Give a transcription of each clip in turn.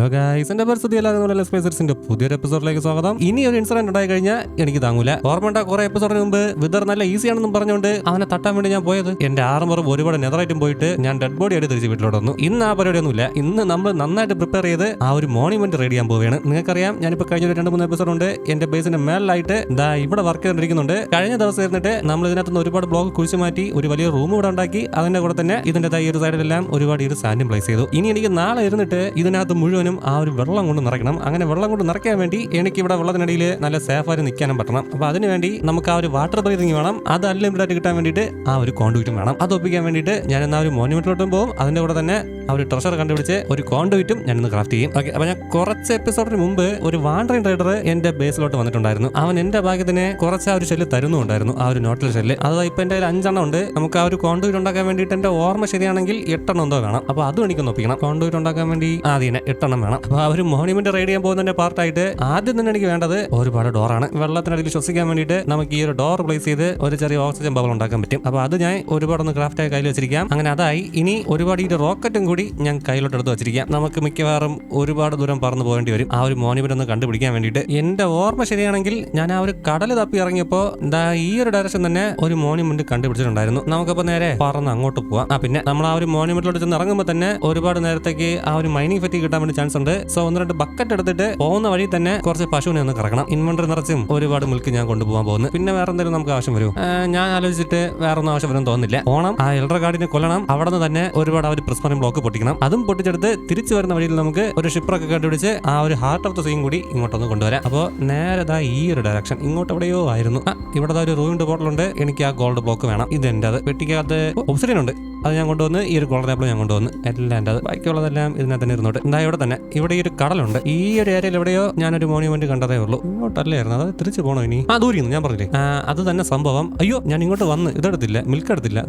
Hello guys എന്റെ പരിസ്ഥിതി എല്ലാവരും സ്പേസർസിന്റെ പുതിയൊരു എപ്പിസോഡിലേക്ക് സ്വാഗതം. ഇനി ഒരു ഇൻസിഡന്റ് ഉണ്ടായി കഴിഞ്ഞാൽ എനിക്ക് താങ്ങൂല. ഓർമ്മണ്ട കുറെ എപ്പിസോഡിന് മുമ്പ് വിദർ നല്ല ഈസി ആണെന്നും പറഞ്ഞുകൊണ്ട് അവനെ തട്ടാൻ വേണ്ടി ഞാൻ പോയത്. എന്റെ ആർമറും ഒരുപാട് നെതറായിട്ടും പോയിട്ട് ഞാൻ ഡെഡ് ബോഡി ആയിട്ട് തിരിച്ച് വീട്ടിലോട്ട് വന്നു. ഇന്ന് ആ പരിപാടിയൊന്നുമില്ല. ഇന്ന് നമ്മൾ നന്നായിട്ട് പ്രിപ്പയർ ചെയ്ത് ആ ഒരു മോണിമെന്റ് റെഡി ചെയ്യാൻ പോവുകയാണ്. നിങ്ങൾക്കറിയാം ഞാനിപ്പോ കഴിഞ്ഞ ഒരു രണ്ട് മൂന്ന് എപ്പിസോഡ് ഉണ്ട്. എന്റെ ബേസിന്റെ മേലായിട്ട് ദാ ഇവിടെ വർക്ക് ചെയ്തിരിക്കുന്നുണ്ട് കഴിഞ്ഞ ദിവസം ഇരുന്നിട്ട് നമ്മൾ ഇതിനകത്ത് ഒരുപാട് ബ്ലോക്ക് കുഴിച്ചു മാറ്റി ഒരു വലിയ റൂം ഇവിടെ ഉണ്ടാക്കി. അതിന്റെ കൂടെ തന്നെ ഇതിന്റെ ഈ ഒരു സൈഡിലെല്ലാം ഒരുപാട് ഈ ഒരു സാൻഡും പ്ലേസ് ചെയ്തു. ഇനി എനിക്ക് നാളെ ഇരുന്നിട്ട് ഇതിനകത്ത് മുഴുവനും ആ ഒരു വെള്ളം കൊണ്ട് നിറയ്ക്കണം. അങ്ങനെ വെള്ളം കൊണ്ട് നിറയ്ക്കാൻ വേണ്ടി എനിക്ക് ഇവിടെ വെള്ളത്തിനടിയിൽ നല്ല സേഫായിട്ട് നിൽക്കാനും പറ്റണം. അപ്പോൾ അതിന് വേണ്ടി നമുക്ക് ആ ഒരു വാട്ടർ ബ്രീതിങ് വേണം. അത് ആയിട്ട് കിട്ടാൻ വേണ്ടിയിട്ട് ആ ഒരു കോണ്ടുവിറ്റും വേണം. അത് ഒപ്പിക്കാൻ വേണ്ടിയിട്ട് ഞാൻ എന്നാ ഒരു മോനുമെന്റിലോട്ടും പോകും അതിന്റെ കൂടെ തന്നെ ആ ഒരു ട്രഷർ കണ്ടുപിടിച്ച് ഒരു കോണ്ടുവിറ്റും ഞാൻ ഇന്ന് ക്രാഫ്റ്റ് ചെയ്യും. ഓക്കെ അപ്പൊ ഞാൻ കുറച്ച് എപ്പിസോഡിന് മുമ്പ് ഒരു വാണ്ടറിംഗ് റൈഡർ എന്റെ ബേസിലോട്ട് വന്നിട്ടുണ്ടായിരുന്നു. അവൻ എന്റെ ഭാഗ്യത്തിന് കുറച്ച് ആ ഒരു ഷെല്ല് തരുന്നുണ്ടായിരുന്നു ആ ഒരു നോട്ടിൽ ഷെല്ല് അത് ഇപ്പൊ എന്റെ കയ്യിൽ അഞ്ചെണ്ണം ഉണ്ട്. നമുക്ക് ആ ഒരു കോണ്ടുവിറ്റ് ഉണ്ടാക്കാൻ വേണ്ടിയിട്ട് എന്റെ ഓർമ്മ ശരിയാണെങ്കിൽ എട്ടെണ്ണം എന്തോ വേണം. അപ്പൊ അതും എനിക്കൊന്ന് ഒപ്പിക്കണം. കോണ്ടുവിറ്റ് ഉണ്ടാക്കാൻ വേണ്ടി ആദ്യം എട്ടെണ്ണം വേണം. അപ്പൊ ആ ഒരു മോണിമെന്റ് റൈഡ് ചെയ്യാൻ പോകുന്നതിന്റെ പാർട്ടായിട്ട് ആദ്യം തന്നെ എനിക്ക് വേണ്ടത് ഒരുപാട് ഡോറാണ് വെള്ളത്തിനടിയിൽ ശ്വസിക്കാൻ വേണ്ടിയിട്ട് നമുക്ക് ഈ ഒരു ഡോർ പ്ലേസ് ചെയ്ത് ഒരു ചെറിയ ഓക്സിജൻ ബബിൾ ഉണ്ടാക്കാൻ പറ്റും. അപ്പൊ അത് ഞാൻ ഒരുപാടൊന്ന് ക്രാഫ്റ്റ് ആയി കയ്യിൽ വെച്ചിരിക്കാം. അങ്ങനെ അതായി. ഇനി ഒരുപാട് ഈ റോക്കറ്റും കൂടി ഞാൻ കയ്യിലോട്ട് എടുത്ത് വെച്ചിരിക്കാം നമുക്ക് മിക്കവാറും ഒരുപാട് ദൂരം പറന്ന് പോകേണ്ടി വരും. ആ ഒരു മോണിമെന്റ് ഒന്ന് കണ്ടുപിടിക്കാൻ വേണ്ടിയിട്ട്. എന്റെ ഓർമ്മ ശരിയാണെങ്കിൽ ഞാൻ ആ ഒരു കടൽ തപ്പി ഇറങ്ങിയപ്പോൾ ദാ ഈ ഒരു ഡയറക്ഷൻ തന്നെ ഒരു മോണിമെന്റ് കണ്ടുപിടിച്ചിട്ടുണ്ടായിരുന്നു. നമുക്കപ്പോൾ നേരെ പറന്ന് അങ്ങോട്ട് പോവാം. ആ പിന്നെ നമ്മൾ ആ ഒരു മോണിമെന്റിലോട്ട് ചെന്ന് ഇറങ്ങുമ്പോൾ തന്നെ ഒരുപാട് നേരത്തേക്ക് ആ ഒരു മൈനിങ് ഫെറ്റി കിട്ടാൻ വേണ്ടി ചാൻസ് ഉണ്ട്. സോ ഒന്ന് രണ്ട് ബക്കറ്റ് എടുത്തിട്ട് പോകുന്ന വഴി തന്നെ കുറച്ച് പശുവിനെ ഒന്ന് കറക്കണം. ഇൻവെന്ററി നിറച്ചും ഒരുപാട് മിൽക്ക് ഞാൻ കൊണ്ടുപോകാൻ പോകുന്നു. പിന്നെ വേറെ എന്തെങ്കിലും നമുക്ക് ആവശ്യം വരും ഞാൻ ആലോചിച്ചിട്ട് വേറെ ഒന്നും ആവശ്യം വരും തോന്നുന്നില്ല. ഓണം ആ എൽഡർ കാർഡിനെ കൊല്ലണം. അവിടെ നിന്ന് തന്നെ ഒരുപാട് അവർ ഒരു പ്രിസ്മറിൻ ബ്ലോക്ക് പൊട്ടിക്കണം. അതും പൊട്ടിച്ചെടുത്ത് തിരിച്ചു വരുന്ന വഴിയിൽ നമുക്ക് ഒരു ഷിപ്പറൊക്കെ കണ്ടുപിടിച്ച് ആ ഒരു ഹാർട്ട് ഓഫ് ദ സീൻ കൂടി ഇങ്ങോട്ടൊന്ന് കൊണ്ടുവരാം. അപ്പോൾ നേരെ ദാ ഈ ഒരു ഡയറക്ഷൻ ഇങ്ങോട്ട് എവിടെയോ ആയിരുന്നു. ഇവിടെ ഒരു റൂമിന്റെ ബോട്ടിലുണ്ട് എനിക്ക് ആ ഗോൾഡ് ബ്ലോക്ക് വേണം. ഇത് എന്റെ അത് പെട്ടിക്കകത്ത് ഒബ്സിഡിയൻ ഉണ്ട്. അത് ഞാൻ കൊണ്ടുവന്ന് ഈ ഒരു ഗോൾഡൻ ആപ്പിൾ ഞാൻ കൊണ്ടുവന്ന് എല്ലാം എന്റെ അത് ബാക്കിയുള്ളതെല്ലാം ഇതിനകത്ത് തന്നെ ഇരുന്നോട്ട്. എന്താ ഇവിടെ തന്നെ ഇവിടെ ഈ ഒരു കടലുണ്ട്. ഈ ഒരു ഏരിയയിൽ എവിടെയോ ഞാനൊരു മോണിമെന്റ് കണ്ടതേ ഉള്ളൂ. ഇങ്ങോട്ടല്ലായിരുന്നു അത് തിരിച്ചു പോകണോ ഇനി? ആ ദൂരിന്ന് ഞാൻ പറഞ്ഞില്ലേ. അത് തന്നെ സംഭവം. അയ്യോ ഞാൻ ഇങ്ങോട്ട് വന്ന് ഇതെടുത്തില്ല മിൽക്ക് എടുത്തില്ല.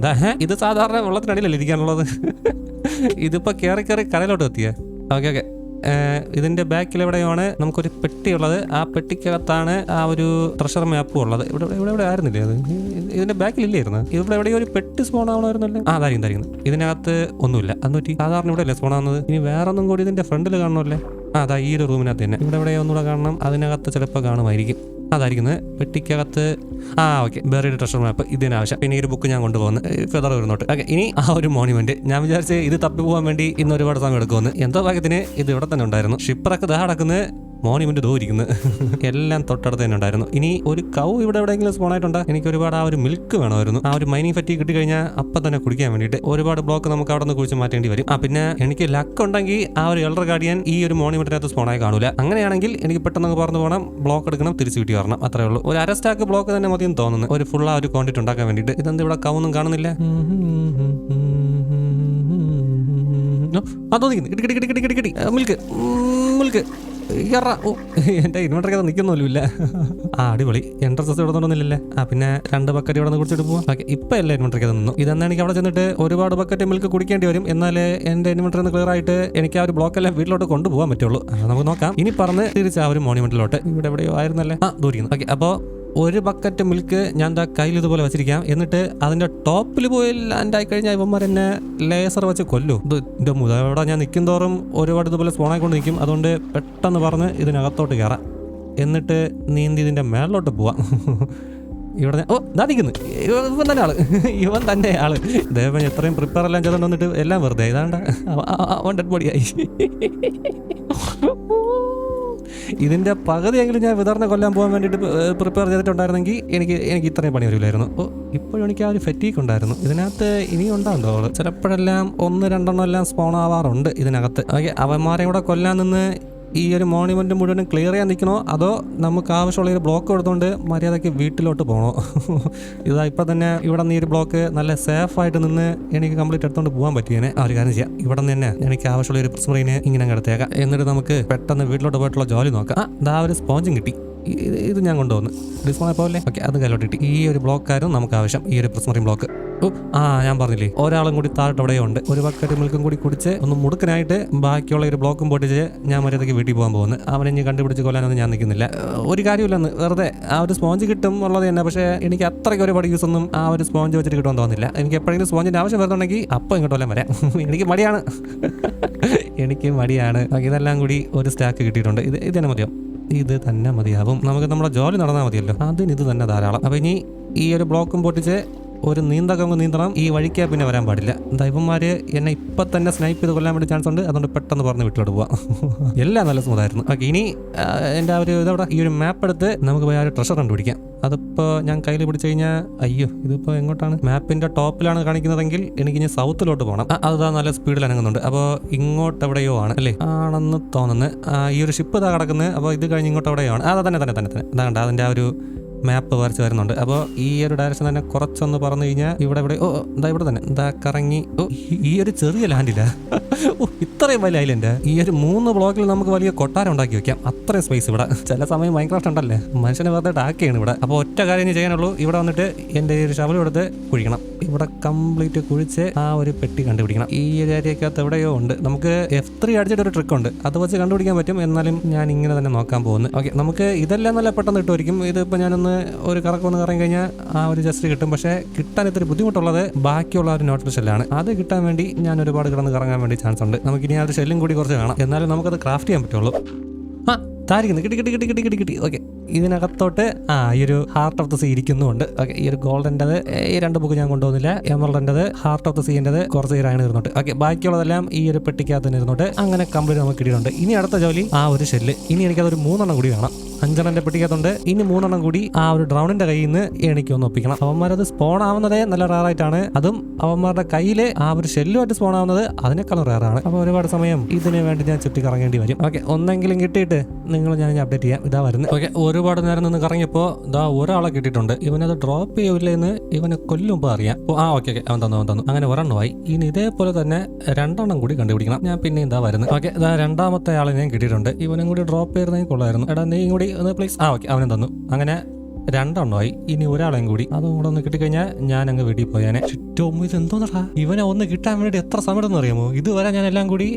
ഇത് സാധാരണ വെള്ളത്തിനടിയിലല്ലേ ഇരിക്കാനുള്ളത്? ഇതിപ്പോ കയറി കയറി കരയിലോട്ട് എത്തിയേ. Okay okay. ഇതിന്റെ ബാക്കിൽ എവിടെയാണ് നമുക്കൊരു പെട്ടിയുള്ളത് ആ പെട്ടിക്കകത്താണ് ആ ഒരു ട്രഷർ മാപ്പ് ഉള്ളത്. ഇവിടെ ഇവിടെ ഇവിടെ ആയിരുന്നില്ലേ അത്? ഇത് ഇതിന്റെ ബാക്കിൽ ഇല്ലായിരുന്നു ഇവിടെ എവിടെയോ ഒരു പെട്ടി സ്പോൺ ആവണമായിരുന്നല്ലേ? ആ അതായിരിക്കും അതായിരിക്കും. ഇതിനകത്ത് ഒന്നുമില്ല. അന്ന് പറ്റി സാധാരണ ഇവിടെ അല്ലേ സ്പോൺ ആവുന്നത്? ഇനി വേറൊന്നും കൂടി ഇതിന്റെ ഫ്രണ്ടിൽ കാണണമല്ലേ ആ അതാ ഈ ഒരു റൂമിനകത്ത് തന്നെ. ഇവിടെ എവിടെയോ ഒന്നുകൂടെ കാണണം. അതിനകത്ത് ചിലപ്പോൾ കാണുമായിരിക്കും. അതായിരിക്കുന്നത്. പെട്ടിക്കകത്ത് ആ ഓക്കെ. ബെറിയുടെ ട്രഷർ മാപ്പ് ഇതിനാവശ്യം പിന്നെ ഈ ഒരു ബുക്ക് ഞാൻ കൊണ്ടുപോകുന്നു. ഫെദർ വരുന്നോട്ട്. ഓക്കെ ഇനി ആ ഒരു മോണിമെന്റ്. ഞാൻ വിചാരിച്ച് ഇത് തപ്പി പോകാൻ വേണ്ടി ഇന്ന് ഒരുപാട് സമയം എടുക്കുമെന്ന്. എന്തോ ഭാഗ്യത്തിന് ഇത് ഇവിടെ തന്നെ ഉണ്ടായിരുന്നു. ഷിപ്പറൊക്കെ ദാ മോണിമെന്റ് ദോ ഇരിക്കുന്നത് എല്ലാം തൊട്ടടുത്ത് തന്നെ ഉണ്ടായിരുന്നു ഇനി ഒരു കൗ ഇവിടെ എവിടെയെങ്കിലും സ്പോൺ ആയിട്ടുണ്ട് എനിക്ക് ഒരുപാട് ആ ഒരു മിൽക്ക് വേണമായിരുന്നു ആ ഒരു മൈനിങ് ഫറ്റി കിട്ടി കഴിഞ്ഞാൽ അപ്പം തന്നെ കുടിക്കാൻ വേണ്ടിയിട്ട് ഒരുപാട് ബ്ലോക്ക് നമുക്ക് അവിടെ നിന്ന് കുഴിച്ച് മാറ്റേണ്ടി വരും ആ പിന്നെ എനിക്ക് ലക്ക് ഉണ്ടെങ്കിൽ ആ ഒരു എൽഡർ ഗാർഡിയൻ ഈ ഒരു മോണിമെന്ററിനകത്ത് സ്പോൺ ആയി കാണൂല അങ്ങനെയാണെങ്കിൽ എനിക്ക് പെട്ടെന്ന് പറന്ന് പോകണം ബ്ലോക്ക് എടുക്കണം തിരിച്ചു വീട്ടി വരണം അത്രേ ഉള്ളൂ ഒരു അര സ്റ്റാക്ക് ബ്ലോക്ക് തന്നെ മതിയെന്ന് തോന്നുന്നു ഒരു ഫുൾ ആ ഒരു ക്വാണ്ടിറ്റി ഉണ്ടാക്കാൻ വേണ്ടിയിട്ട് ഇതെന്ത് ഇവിടെ കൗന്നും കാണുന്നില്ല അതോ നിൽക്കുന്നു കിട്ടി കിട്ടി കിട്ടി കിട്ടി കിട്ടി മിൽക്ക് മിൽക്ക് ഓ. എന്റെ ഇൻവെർട്ടർ അത് നിൽക്കുന്നൊന്നുമില്ല ആ അടിപൊളി. എൻട്രൻസ് ഇവിടെ നിന്നില്ലല്ലേ ആ പിന്നെ രണ്ട് ബക്കറ്റ് ഇവിടെ നിന്ന് കുടിച്ചിട്ട് പോവാം. ഓക്കെ ഇപ്പം അല്ല ഇൻവെർട്ടർ അത് നിന്നു. ഇതെന്നാ എനിക്ക് അവിടെ ചെന്നിട്ട് ഒരുപാട് ബക്കറ്റ് മിൽക്ക് കുടിക്കേണ്ടി വരും. എന്നാൽ എന്റെ ഇൻവെർട്ടർ ക്ലിയർ ആയിട്ട് എനിക്ക് ആ ഒരു ബ്ലോക്ക് എല്ലാം വീട്ടിലോട്ട് കൊണ്ടുപോകാൻ പറ്റുള്ളൂ. നമുക്ക് നോക്കാം. ഇനി പറഞ്ഞ് തിരിച്ച് ആ ഒരു മോണിമെന്റിലോട്ട് ഇവിടെ എവിടെയോ ആയിരുന്നല്ലേ? ആ ദൂരിക്കുന്നു. ഓക്കെ അപ്പോൾ ഒരു ബക്കറ്റ് മിൽക്ക് ഞാൻ എന്താ കയ്യിൽ ഇതുപോലെ വെച്ചിരിക്കാം. എന്നിട്ട് അതിന്റെ ടോപ്പിൽ പോയി ലാൻഡ് ആയി കഴിഞ്ഞാൽ ഇവന്മാർ എന്നെ ലേസർ വെച്ച് കൊല്ലു. ഇത് എന്റെ മുത ഞാൻ നിൽക്കും തോറും ഒരുപാട് ഇതുപോലെ സ്പോണായിക്കൊണ്ട് നിൽക്കും. അതുകൊണ്ട് പെട്ടെന്ന് പറഞ്ഞ് ഇതിനകത്തോട്ട് കയറാം എന്നിട്ട് നീന്തി ഇതിന്റെ മേളിലോട്ട് പോവാം. ഇവിടെ ഓ ഇതാ നിൽക്കുന്നു. ഇവൻ തന്നെ ആൾ. ഇവൻ തന്നെ ആൾ. ദേവൻ എത്രയും പ്രിപ്പയർ എല്ലാം ചെയ്തോണ്ട് വന്നിട്ട് എല്ലാം വെറുതെ ഇതാണ്ട. അവൻ ഡെഡ് ബോഡിയായി ഇതിന്റെ പകുതിയെങ്കിലും ഞാൻ വിതറിനെ കൊല്ലാൻ പോകാൻ വേണ്ടിയിട്ട് പ്രിപ്പയർ ചെയ്തിട്ടുണ്ടായിരുന്നെങ്കിൽ എനിക്ക് എനിക്ക് ഇത്രയും പണി വരില്ലായിരുന്നു ഓ ഇപ്പോഴും എനിക്ക് ആ ഒരു ഫെറ്റീക്ക് ഉണ്ടായിരുന്നു. ഇതിനകത്ത് ഇനിയും ഉണ്ടാകും അവൾ? ചിലപ്പോഴെല്ലാം ഒന്ന് രണ്ടെണ്ണം എല്ലാം സ്പോൺ ആവാറുണ്ട് ഇതിനകത്ത്. ഓക്കെ അവന്മാരെയും കൂടെ കൊല്ലാൻ നിന്ന് ഈ ഒരു മോണിമെന്റ് മുഴുവനും ക്ലിയർ ചെയ്യാൻ നിൽക്കണോ? അതോ നമുക്ക് ആവശ്യമുള്ള ഒരു ബ്ലോക്ക് എടുത്തുകൊണ്ട് മര്യാദയ്ക്ക് വീട്ടിലോട്ട് പോകണോ? ഇതാ ഇപ്പം തന്നെ ഇവിടെ നിന്ന് ഈ ഒരു ബ്ലോക്ക് നല്ല സേഫ് ആയിട്ട് നിന്ന് എനിക്ക് കംപ്ലീറ്റ് എടുത്തുകൊണ്ട് പോകാൻ പറ്റിയേനെ. ആ ഒരു കാര്യം ചെയ്യാം. ഇവിടെ നിന്ന് തന്നെ എനിക്ക് ആവശ്യമുള്ള ഒരു പ്രിസ്മറിനെ ഇങ്ങനെ കിടത്തേക്കാം എന്നിട്ട് നമുക്ക് പെട്ടെന്ന് വീട്ടിലോട്ട് പോയിട്ടുള്ള ജോലി നോക്കാം. ആ ദാ ഒരു സ്പോഞ്ചും കിട്ടി. ഇത് ഞാൻ കൊണ്ടുവന്നു. ഡിസ്പോണെ പോലെ? ഓക്കെ അത് കയ്യിലോട്ട് കിട്ടി ഈ ഒരു ബ്ലോക്കായിരുന്നു നമുക്ക് ആവശ്യം. ഈ ഒരു പ്രിസ്മറിൻ ബ്ലോക്ക് ആ ഞാൻ പറഞ്ഞില്ലേ ഒരാളും കൂടി താഴോട്ട് അവിടെ ഉണ്ട്. ഒരു ബക്കറ്റ് മിൽക്കും കൂടി കുടിച്ച് ഒന്ന് മുടുക്കനായിട്ട് ബാക്കിയുള്ള ഒരു ബ്ലോക്കും പൊട്ടിച്ച് ഞാൻ മര്യാദയ്ക്ക് വീട്ടിൽ പോകാൻ പോകുന്നു. അവനെ ഇനി കണ്ടുപിടിച്ച് കൊല്ലാനൊന്നും ഞാൻ നിൽക്കുന്നില്ല. ഒരു കാര്യമില്ലെന്ന് വെറുതെ ആ ഒരു സ്പോഞ്ച് കിട്ടും ഉള്ളത് തന്നെ. പക്ഷേ എനിക്ക് അത്രയ്ക്ക് ഒരുപാട് യൂസ് ഒന്നും ആ ഒരു സ്പോഞ്ച് വെച്ചിട്ട് കിട്ടുമെന്ന് തോന്നുന്നില്ല. എനിക്ക് എപ്പോഴെങ്കിലും സ്പോഞ്ചിന്റെ ആവശ്യം വരുന്നുണ്ടെങ്കിൽ അപ്പോൾ ഇങ്ങോട്ട് വല്ലതും വരാം. എനിക്ക് മടിയാണ്. എനിക്ക് മടിയാണ്. ഇതെല്ലാം കൂടി ഒരു സ്റ്റാക്ക് കിട്ടിയിട്ടുണ്ട്. ഇത് ഇത് തന്നെ മതിയോ? ഇത് തന്നെ മതിയാവും. നമുക്ക് നമ്മുടെ ജോലി നടന്നാൽ മതിയല്ലോ. അതിന് ഇത് തന്നെ ധാരാളം. അപ്പം ഇനി ഈ ഒരു ബ്ലോക്കും പൊട്ടിച്ച് ഒരു നീന്തകങ്ങ് നീന്തണം. ഈ വഴിക്ക് പിന്നെ വരാൻ പാടില്ല. ദൈവന്മാര് എന്നെ ഇപ്പൊ തന്നെ സ്നൈപ്പ് ചെയ്ത് കൊല്ലാൻ വേണ്ടി ചാൻസ് ഉണ്ട്. അതുകൊണ്ട് പെട്ടെന്ന് പറഞ്ഞ് വിട്ടോട്ട് പോവാം. എല്ലാം നല്ല സ്മൂത്തായിരുന്നു ഓക്കെ ഇനി എന്റെ ഒരു ഇതവിടെ ഈ ഒരു മാപ്പ് എടുത്ത് നമുക്ക് പോയി ആ ഒരു ട്രഷർ കണ്ടുപിടിക്കാം. അതിപ്പോൾ ഞാൻ കയ്യിൽ പിടിച്ചു കഴിഞ്ഞാൽ അയ്യോ ഇതിപ്പോൾ എങ്ങോട്ടാണ്? മാപ്പിന്റെ ടോപ്പിലാണ് കാണിക്കുന്നതെങ്കിൽ എനിക്ക് ഇനി സൗത്തിലോട്ട് പോകണം അതാ നല്ല സ്പീഡിൽ അനങ്ങുന്നുണ്ട്. അപ്പോൾ ഇങ്ങോട്ട് എവിടെയോ ആണ് അല്ലേ? ആണെന്ന് തോന്നുന്നു. ഈ ഒരു ഷിപ്പ് ഇതാ കിടക്കുന്നത് അപ്പോൾ ഇത് കഴിഞ്ഞ് ഇങ്ങോട്ട് എവിടെയോ ആണ്. അതാ തന്നെ തന്നെ തന്നെ തന്നെ. അതാണ്ട് അതിന്റെ ആ ഒരു മാപ്പ് വരച്ച് വരുന്നുണ്ട്. അപ്പോൾ ഈ ഒരു ഡയറക്ഷൻ തന്നെ കുറച്ചൊന്ന് പറഞ്ഞു കഴിഞ്ഞാൽ ഇവിടെ ഇവിടെ ഓ എന്താ ഇവിടെ തന്നെ. എന്താ കറങ്ങി ഓ ഈ- ഒരു ചെറിയ ലാൻഡില്ല ഓ ഇത്രയും വലിയ ഐലൻഡ് ഈ ഒരു മൂന്ന് ബ്ലോക്കിൽ നമുക്ക് വലിയ കൊട്ടാരം ഉണ്ടാക്കി വെക്കാം. അത്രയും സ്പേസ് ഇവിടെ. ചില സമയം മൈൻക്രാഫ്റ്റ് ഉണ്ടല്ലേ? മനുഷ്യനെ വെറുതെ ടാക്കുകയാണ് ഇവിടെ. അപ്പോൾ ഒറ്റ കാര്യം ഇനി ചെയ്യാനുള്ളൂ. ഇവിടെ വന്നിട്ട് എന്റെ ഒരു ശവലം എടുത്ത് കുഴിക്കണം. ഇവിടെ കംപ്ലീറ്റ് കുഴിച്ച് ആ ഒരു പെട്ടി കണ്ടുപിടിക്കണം. ഈ ഒരു ഏരിയക്കകത്ത് എവിടെയോ ഉണ്ട്. നമുക്ക് എഫ് ത്രീ അടിച്ചിട്ട് ഒരു ട്രിക്ക് ഉണ്ട്. അത് വെച്ച് കണ്ടുപിടിക്കാൻ പറ്റും. എന്നാലും ഞാൻ ഇങ്ങനെ തന്നെ നോക്കാൻ പോകുന്നു. ഓക്കെ നമുക്ക് ഇതെല്ലാം നല്ല പെട്ടെന്ന് കിട്ടുമായിരിക്കും. ഇതിപ്പോൾ ഞാനൊന്ന് ഒരു കറക്കം ഒന്ന് കറങ്ങി കഴിഞ്ഞാൽ ആ ഒരു ജസ്റ്റ് കിട്ടും. പക്ഷേ കിട്ടാൻ ഇത്തിരി ബുദ്ധിമുട്ടുള്ളത് ബാക്കിയുള്ള ഒരു നോട്ട് ഷെല്ലാണ് അത് കിട്ടാൻ വേണ്ടി ഞാൻ ഒരുപാട് കിടന്ന് കറങ്ങാൻ വേണ്ടി ചാൻസ് ഉണ്ട്. നമുക്ക് ഇനി ആ ഒരു ഷെല്ലും കൂടി കുറച്ച് കാണാം. എന്നാലും നമുക്കത് ക്രാഫ്റ്റ് ചെയ്യാൻ പറ്റുള്ളൂ. ആ താരിക്കുന്നു. കിട്ടി കിട്ടി കിട്ടി കിട്ടി കിട്ടി കിട്ടി. ഓക്കെ ഇതിനകത്തോട്ട് ആ ഈ ഒരു ഹാർട്ട് ഓഫ് ദ സീ ഇരിക്കുന്നുണ്ട്. ഓക്കെ ഈ ഒരു ഗോൾഡന്റെത് ഈ രണ്ട് ബുക്ക് ഞാൻ കൊണ്ടുപോകുന്നില്ല എമറലിന്റെത് ഹാർട്ട് ഓഫ് ദ സീന്റെത് കുറച്ച് പേരാണ് ഇരുന്നോട്ട്. ഓക്കെ ബാക്കിയുള്ളതെല്ലാം ഈ ഒരു പെട്ടിക്കകത്ത് ഇരുന്നോട്ട്. അങ്ങനെ കംപ്ലീറ്റ് നമുക്ക് കിട്ടിയിട്ടുണ്ട്. ഇനി അടുത്ത ജോലി ആ ഒരു ഷെല്ല് ഇനി എനിക്കതൊരു മൂന്നെണ്ണം കൂടി വേണം. അഞ്ചെണ്ണന്റെ പെട്ടിക്കകത്തുണ്ട് ഇനി മൂന്നെണ്ണം കൂടി ആ ഒരു ഡ്രൗണിന്റെ കയ്യിൽ നിന്ന് എനിക്ക് ഒന്ന് ഒപ്പിക്കണം. അവന്മാരത് സ്പോൺ ആവുന്നതേ നല്ല റയറായിട്ടാണ് അതും അവന്മാരുടെ കയ്യിൽ ആ ഒരു ഷെല്ലുമായിട്ട് സ്പോൺ ആവുന്നത് അതിനേക്കാളും റയറാണ് അപ്പോൾ ഒരുപാട് സമയം ഇതിന് വേണ്ടി ഞാൻ ചുറ്റി കറങ്ങേണ്ടി വരും. ഓക്കെ ഒന്നെങ്കിലും കിട്ടിയിട്ട് നിങ്ങൾ ഞാൻ അപ്ഡേറ്റ് ചെയ്യാം. ഇതാ വരുന്നത് ഓക്കെ ഒരുപാട് നേരം നിന്ന് കറങ്ങിയപ്പോൾ ഇതാ ഒരാളെ കിട്ടിയിട്ടുണ്ട്. ഇവനത് ഡ്രോപ്പ് ചെയ്യൂല എന്ന് ഇവനെ കൊല്ലുമ്പോൾ അറിയാം. ആ ഓക്കെ ഓക്കെ അവൻ തന്നു അവൻ തന്നു. അങ്ങനെ ഒരെണ്ണമായി ഇനി ഇതേപോലെ തന്നെ രണ്ടെണ്ണം കൂടി കണ്ടുപിടിക്കണം. ഞാൻ പിന്നെ ഇതാ വരുന്നത് ഓക്കെ ഇതാ രണ്ടാമത്തെ ആളെ ഞാൻ കിട്ടിയിട്ടുണ്ട്. ഇവനും കൂടി ഡ്രോപ്പ് ചെയ്തിരുന്നെങ്കിൽ കൊള്ളായിരുന്നു. എടാ നീ കൂടി ഒന്ന് പ്ലീസ് ആ ഓക്കെ അവനും തന്നു. അങ്ങനെ രണ്ടെണ്ണമായി. ഇനി ഒരാളെയും കൂടി. അതും കൂടെ ഒന്ന് കിട്ടിക്കഴിഞ്ഞാൽ ഞാൻ അങ്ങ് വീട്ടിൽ പോയാനെ ചുറ്റും ഇത് എന്തോന്നടാ? ഇവനെ ഒന്ന് കിട്ടാൻ വേണ്ടി എത്ര സമയം എന്ന് അറിയാമോ? ഇതുവരെ ഞാൻ എല്ലാം കൂടി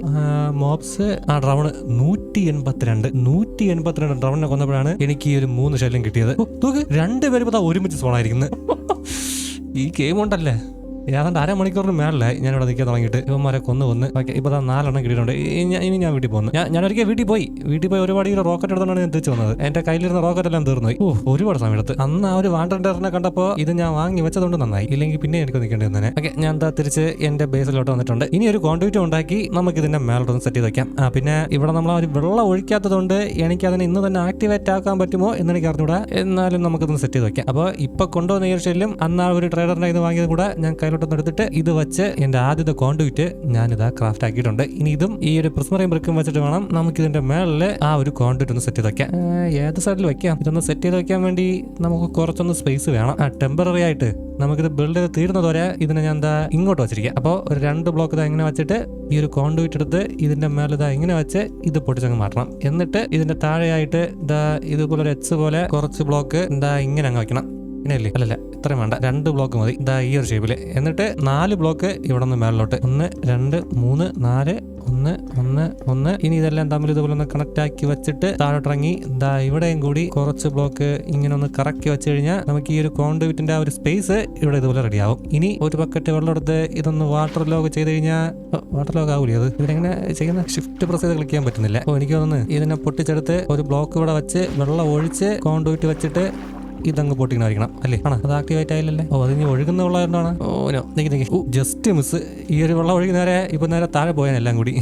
മോബ്സ് ആ ഡ്രൗണ് നൂറ്റി എൺപത്തിരണ്ട് നൂറ്റി എൺപത്തിരണ്ട് ഡ്രൗണിനെ കൊന്നപ്പോഴാണ് എനിക്ക് ഈ ഒരു മൂന്ന് ശല്യം കിട്ടിയത്. രണ്ടുപേരും ദാ ഒരുമിച്ച് സോണായിരിക്കുന്നത് ഈ ഗെയിം ഉണ്ടല്ലേ? ഏതാണ്ട് അരമണിക്കൂറിന് മേളിലായി ഞാൻ ഇവിടെ നിൽക്കാൻ തുടങ്ങിയിട്ട്. ഇവന്മാരെ കൊന്നു കൊന്ന്. ഓക്കെ ഇപ്പൊ ദാ നാലെണ്ണം കിട്ടിയിട്ടുണ്ട്. ഇനി ഞാൻ വീട്ടിൽ പോകുന്നു. ഞാൻ ഒരിക്കൽ വീട്ടിൽ പോയി. വീട്ടിൽ പോയി ഒരുപാട് ഈ റോക്കറ്റ് എടുത്തോണ്ടാണ് ഞാൻ തിരിച്ചു വന്നത്. എന്റെ കയ്യിലിരുന്ന റോക്കറ്റ് എല്ലാം തീർന്നു ഓ ഒരുപാട് സമയം എടുത്ത് അന്ന് ആ ഒരു വാണ്ടറിനെ കണ്ടപ്പോൾ ഇത് ഞാൻ വാങ്ങി വെച്ചതുകൊണ്ട് നന്നായി. ഇല്ലെങ്കിൽ പിന്നെ എനിക്ക് നിൽക്കേണ്ടി വന്നേ ഓക്കെ ഞാൻ എന്താ തിരിച്ച് എന്റെ ബേസിലോട്ട് വന്നിട്ടുണ്ട്. ഇനി ഒരു കോൺട്രീറ്റ് ഉണ്ടാക്കി നമുക്ക് ഇതിന്റെ മേലോട്ടൊന്ന് സെറ്റ് ചെയ്ത് വെക്കാം ആ പിന്നെ ഇവിടെ നമ്മൾ ആ ഒരു വെള്ളം ഒഴിക്കാത്തതുകൊണ്ട് എനിക്ക് അതിനെ ഇന്ന് തന്നെ ആക്ടിവേറ്റ് ആക്കാൻ പറ്റുമോ എന്ന് എനിക്ക് അറിഞ്ഞൂടാ. എന്നാലും നമുക്കിതൊന്ന് സെറ്റ് ചെയ്ത് വെക്കാം. അപ്പോൾ ഇപ്പൊ കൊണ്ടുവന്ന ഈ ഷെല്ലും അന്ന് ആ ഒരു ട്രേഡറിന്റെ ഇത് വാങ്ങിയത് കൂടെ ഞാൻ കയ്യിലോട്ടൊന്ന് എടുത്തിട്ട് ഇത് വെച്ച് എന്റെ ആദ്യത്തെ കോൺട്യൂറ്റ് ഞാനിതാ ക്രാഫ്റ്റ് ആക്കിയിട്ടുണ്ട്. ഇനി ഇതും ഈ ഒരു പ്രിസ്മറിയും ബ്രിക്കും വെച്ചിട്ട് വേണം നമുക്ക് ഇതിന്റെ മേളിൽ ആ ഒരു കോണ്ടുവിറ്റ് ഒന്ന് സെറ്റ് ചെയ്ത് വെക്കാം ഏത് സൈഡിൽ വെക്കാം? ഇതൊന്ന് സെറ്റ് ചെയ്ത് വെക്കാൻ വേണ്ടി നമുക്ക് കുറച്ചൊന്ന് സ്പേസ് വേണം. ആ ടെമ്പററി ആയിട്ട് നമുക്കിത് ബിൽഡ് ചെയ്ത് തീരുന്നത് വരെ ഇതിനെ ഞാൻ എന്താ ഇങ്ങോട്ട് വെച്ചിരിക്കാം. അപ്പോൾ ഒരു രണ്ട് ബ്ലോക്ക് ഇതാ ഇങ്ങനെ വെച്ചിട്ട് ഈ ഒരു കോണ്ടുവിറ്റ് എടുത്ത് ഇതിന്റെ മേലെ ഇതാ ഇങ്ങനെ വെച്ച് ഇത് പൊട്ടിച്ചങ്ങ് മാറ്റണം. എന്നിട്ട് ഇതിന്റെ താഴെയായിട്ട് ഇതാ ഇതുപോലെ ഒരു എച്ച് പോലെ കുറച്ച് ബ്ലോക്ക് എന്താ ഇങ്ങനെ അങ്ങ് വെക്കണം. ഇങ്ങനെയല്ലേ? അല്ലല്ല ഇത്രയും വേണ്ട. രണ്ട് ബ്ലോക്ക് മതി. ഇതാ ഈ ഒരു ഷേപ്പിൽ എന്നിട്ട് നാല് ബ്ലോക്ക് ഇവിടെ നിന്ന് മേളിലോട്ട്. ഒന്ന് രണ്ട് മൂന്ന് നാല് ഒന്ന് ഒന്ന് ഒന്ന്. ഇനി ഇതെല്ലാം തമ്മിൽ ഇതുപോലെ ഒന്ന് കണക്ട് ആക്കി വെച്ചിട്ട് താഴോട്ട് ഇറങ്ങി ഇതാ ഇവിടെയും കൂടി കുറച്ച് ബ്ലോക്ക് ഇങ്ങനെ ഒന്ന് കറക്കി വെച്ച് കഴിഞ്ഞാൽ നമുക്ക് ഈ ഒരു കോൺഡുവിറ്റിന്റെ ആ ഒരു സ്പേസ് ഇവിടെ ഇതുപോലെ റെഡിയാവും ഇനി ഒരു ബക്കറ്റ് വെള്ളം എടുത്ത് ഇതൊന്ന് വാട്ടർ ലോഗ് ചെയ്ത് കഴിഞ്ഞാൽ വാട്ടർ ലോഗ് ആവൂലേ അത്? ഇവരെങ്ങനെ ചെയ്യുന്ന ഷിഫ്റ്റ് പ്രസ് ചെയ്ത് ക്ലിക്ക് ചെയ്യാൻ പറ്റുന്നില്ല. അപ്പോൾ എനിക്ക് തോന്നുന്നു ഇതിനെ പൊട്ടിച്ചെടുത്ത് ഒരു ബ്ലോക്ക് ഇവിടെ വെച്ച് വെള്ളം ഒഴിച്ച് കോൺഡുവിറ്റ് വെച്ചിട്ട് ഇതങ്ങ് പൊട്ടിക്കണമായിരിക്കണം അല്ലേ? ആണോ? അത് ആക്ടിവേറ്റ് ആയില്ലല്ലേ? ഓ അതിന് ഒഴുകുന്ന വെള്ളം ഓനോ നിക്ക് നിക്ക്. ഓ ജസ്റ്റ് മിസ് ഈ ഒരു വെള്ളം ഒഴുകി നേരെ ഇപ്പൊ നേരെ താഴെ പോയാൻ എല്ലാം കൂടി.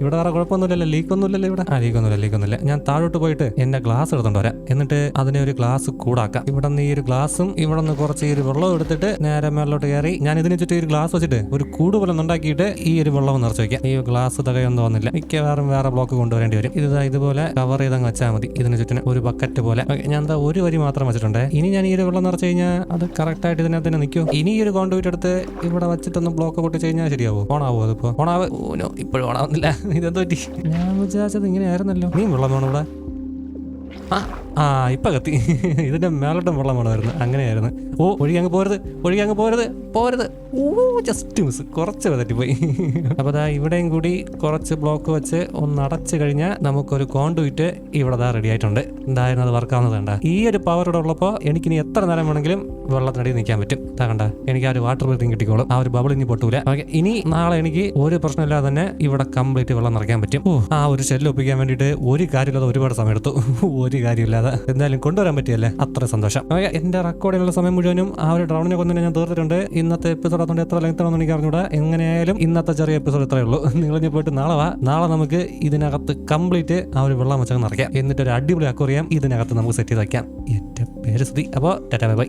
ഇവിടെ വേറെ കുഴപ്പമൊന്നുമില്ലല്ലോ ലീക്ക് ഒന്നുമില്ലല്ലോ ഇവിടെ. ആ ലീക്ക് ഒന്നുമില്ല ലീക്ക് ഒന്നുമില്ല. ഞാൻ താഴോട്ട് പോയിട്ട് എന്റെ ഗ്ലാസ് എടുത്തോണ്ട് വരാം. എന്നിട്ട് അതിനെ ഒരു ഗ്ലാസ് കൂടാക്കാം. ഇവിടെ നിന്ന് ഈ ഒരു ഗ്ലാസും ഇവിടെ നിന്ന് കുറച്ച് ഈ ഒരു വെള്ളം എടുത്തിട്ട് നേരെ മേളിലോട്ട് കയറി ഞാൻ ഇതിന് ചുറ്റും ഒരു ഗ്ലാസ് വെച്ചിട്ട് ഒരു കൂട് പോലെ ഉണ്ടാക്കിയിട്ട് ഈ ഒരു വെള്ളം നിറച്ച് വെക്കാം. ഈ ഗ്ലാസ് തകയൊന്നും വന്നില്ല. മിക്കവാറും വേറെ ബ്ലോക്ക് കൊണ്ടുവരേണ്ടി വരും. ഇത് ഇതുപോലെ കവർ ചെയ്തങ്ങ് വെച്ചാൽ മതി. ഇതിന് ചുറ്റിന് ഒരു ബക്കറ്റ് പോലെ. ഞാൻ എന്താ ഒരു വരി മാത്രം വെച്ചിട്ടുണ്ട്. ഇനി ഞാൻ ഈ ഒരു വെള്ളം നിറച്ച് കഴിഞ്ഞാൽ അത് കറക്റ്റ് ആയിട്ട് ഇതിനകത്ത് തന്നെ നിൽക്കും. ഇനി ഈ ഒരു കോണ്ടുവിറ്റ് എടുത്ത് ഇവിടെ വെച്ചിട്ടൊന്ന് ബ്ലോക്ക് പൊട്ടിച്ച് കഴിഞ്ഞാൽ ശരിയാവോ? ഓണാവോ അതിപ്പോ? ഓണാവ് ഓനോ ഇപ്പോഴും ഓണാവുന്നില്ല. ഇതെന്തോ പറ്റി? ഞാൻ വിചാരിച്ചത് ഇങ്ങനെ ആയിരുന്നല്ലോ നീ വെള്ളം വേണം ഇവിടെ? ആ ആ ഇപ്പൊ കത്തി. ഇതിന്റെ മേലോട്ടം വെള്ളം വരുന്നത് അങ്ങനെയായിരുന്നു. ഓ ഒഴുകി അങ്ങ് പോരുത്. ഒഴുകി അങ്ങ് പോരുത്. പോരുത്. ഓ ജസ്റ്റ് മിസ് കുറച്ച് പതറ്റിപ്പോയി അപ്പോൾ അതാ ഇവിടെയും കൂടി കുറച്ച് ബ്ലോക്ക് വെച്ച് ഒന്ന് അടച്ചു കഴിഞ്ഞാൽ നമുക്കൊരു കോണ്ടുവിറ്റ് ഇവിടെ ദാ റെഡി ആയിട്ടുണ്ട്. എന്തായാലും അത് വർക്കാവുന്നത് കണ്ട. ഈ ഒരു പവർ ഇവിടെ ഉള്ളപ്പോൾ എനിക്കിനി എത്ര നേരം വേണമെങ്കിലും വെള്ളത്തിനടിയിൽ നിൽക്കാൻ പറ്റും. ഇതാ കണ്ട. എനിക്ക് ആ ഒരു വാട്ടർ ബ്രീത്തിങ് കിട്ടിക്കോളും. ആ ഒരു ബബിൾ ഇനി പൊട്ടൂല. ഓക്കെ ഇനി നാളെ എനിക്ക് ഒരു പ്രശ്നമില്ലാതെ തന്നെ ഇവിടെ കംപ്ലീറ്റ് വെള്ളം നിറയ്ക്കാൻ പറ്റും. ഓ ആ ഒരു ഷെല്ല് ഒപ്പിക്കാൻ വേണ്ടിയിട്ട് ഒരു കാര്യമില്ലാതെ ഒരുപാട് സമയം എടുത്തു ഒരു കാര്യമില്ലാതെ എന്തായാലും കൊണ്ടുവരാൻ പറ്റിയല്ലേ? അത്ര സന്തോഷം. എന്റെ റെക്കോർഡിനുള്ള സമയം മുഴുവനും ആ ഒരു ഡ്രൗണിനെ കൊണ്ട് ഞാൻ തീർത്തിട്ടുണ്ട്. ഇന്നത്തെ എപ്പിസോഡ് അതുകൊണ്ട് എത്ര ലെങ്ത് ആണെന്ന് എനിക്ക് അറിഞ്ഞൂടാ. എങ്ങനെയായാലും ഇന്നത്തെ ചെറിയ എപ്പിസോഡ് ഇത്രയേ ഉള്ളൂ. നിങ്ങൾ ഇനി പോയിട്ട് നാളെ വാ. നാളെ നമുക്ക് ഇതിനകത്ത് കംപ്ലീറ്റ് ആ ഒരു വെള്ളം വെച്ചങ്ങ് നിറയ്ക്കാം. എന്നിട്ട് ഒരു അടിപൊളി അക്വറിയാം ഇതിനകത്ത് നമുക്ക് സെറ്റ് ചെയ്ത് വയ്ക്കാം എന്റെ പേര് ശ്രീ അപ്പോൾ ടാറ്റാ ബൈ ബൈ.